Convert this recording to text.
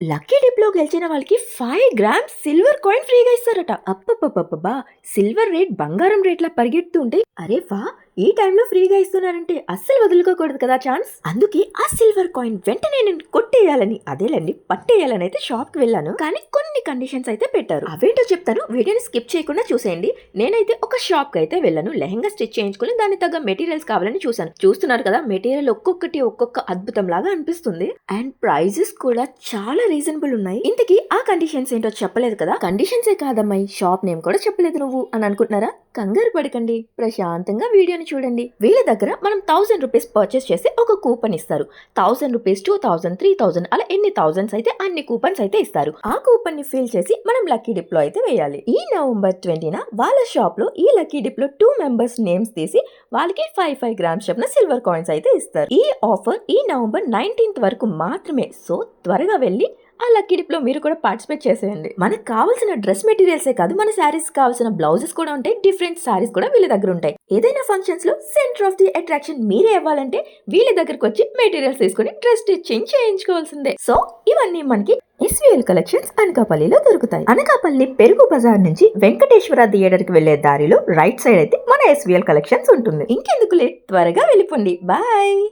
Lucky డిప్లో గెలిచిన వాళ్ళకి five grams silver coin ఫ్రీగా ఇస్తారట. అప్పప్పబ్బా సిల్వర్ రేట్ బంగారం రేట్లా పరిగెడుతుంటే అరే వా ఈ టైంలో ఫ్రీగా ఇస్తున్నారంటే అస్సలు వదులుకోకూడదు కదా ఛాన్స్? అందుకే ఆ సిల్వర్ కాయిన్ వెంటనే నేను కొట్టేయాలని అదేలండి పట్టేయాలని అయితే షాప్కి వెళ్ళాను. కానీ కొన్ని కండిషన్స్ అయితే పెట్టారు. అవేంటో చెప్తాను వీడియోని స్కిప్ చేయకుండా చూసేయండి. నేనైతే ఒక షాప్కి అయితే వెళ్ళాను. లెహంగా స్టిచ్ చేయించుకుని దాని తగ్గ మెటీరియల్స్ కావాలని చూసాను చూస్తున్నారు కదా మెటీరియల్ ఒక్కొక్కటి ఒక్కొక్క అద్భుతం లాగా అనిపిస్తుంది. అండ్ ప్రైజెస్ కూడా చాలా రీజనబుల్ ఉన్నాయి. ఇంతకీ ఆ కండిషన్స్ ఏంటో చెప్పలేదు కదా? కండిషన్సే కాదమ్మాయి షాప్ నేమ్ కూడా చెప్పలేదు నువ్వు అని అనుకుంటున్నారా? కంగారు పడకండి. ప్రశాంతంగా వీడియోని చూడండి. వీళ్ళ దగ్గర మనం థౌసండ్ రూపీస్ పర్చేస్ చేస్తే ఒక కూపన్ ఇస్తారు. Thousand rupees two thousand three thousand అలా ఎన్ని థౌసండ్స్ అయితే అన్ని కూపన్స్ అయితే ఇస్తారు. ఆ కూపన్ని ఫిల్ చేసి మనం లక్కీ డిప్లో అయితే వేయాలి. ఈ నవంబర్ ట్వంటీన వాళ్ళ షాప్లో ఈ లక్కీ డిప్లో టూ మెంబర్స్ నేమ్స్ తీసి వాళ్ళకి ఫైవ్ ఫైవ్ గ్రామ్స్ చొప్పున సిల్వర్ కాయిన్స్ అయితే ఇస్తారు. ఈ ఆఫర్ ఈ నవంబర్ నైన్టీన్త్ వరకు మాత్రమే. సో త్వరగా వెళ్ళి ఆ లక్కీ డిప్లో మీరు కూడా పార్టిసిపేట్ చేసేయండి. మనకు కావాల్సిన డ్రెస్ మెటీరియల్సే కాదు మన శారీస్ కావాల్సిన బ్లౌజెస్ కూడా ఉంటాయి డిఫరెంట్ శారీస్ కూడా వీళ్ళ దగ్గర ఉంటాయి. ఏదైనా ఫంక్షన్స్లో సెంటర్ ఆఫ్ ది అట్రాక్షన్ మీరే ఇవ్వాలంటే వీళ్ళ దగ్గరకు వచ్చి మెటీరియల్స్ తీసుకుని డ్రెస్ స్టిచ్చింగ్ చేయించుకోవాల్సిందే. సో ఇవన్నీ మనకి ఎస్విఎల్ కలెక్షన్స్ అనకాపల్లిలో దొరుకుతాయి. అనకాపల్లి పెరుగు బజార్ నుంచి వెంకటేశ్వర థియేటర్కి వెళ్ళే దారిలో రైట్ సైడ్ అయితే మన ఎస్విఎల్ కలెక్షన్స్ ఉంటుంది. ఇంకెందుకు లేట్ త్వరగా వెళ్ళిపోండి. బాయ్!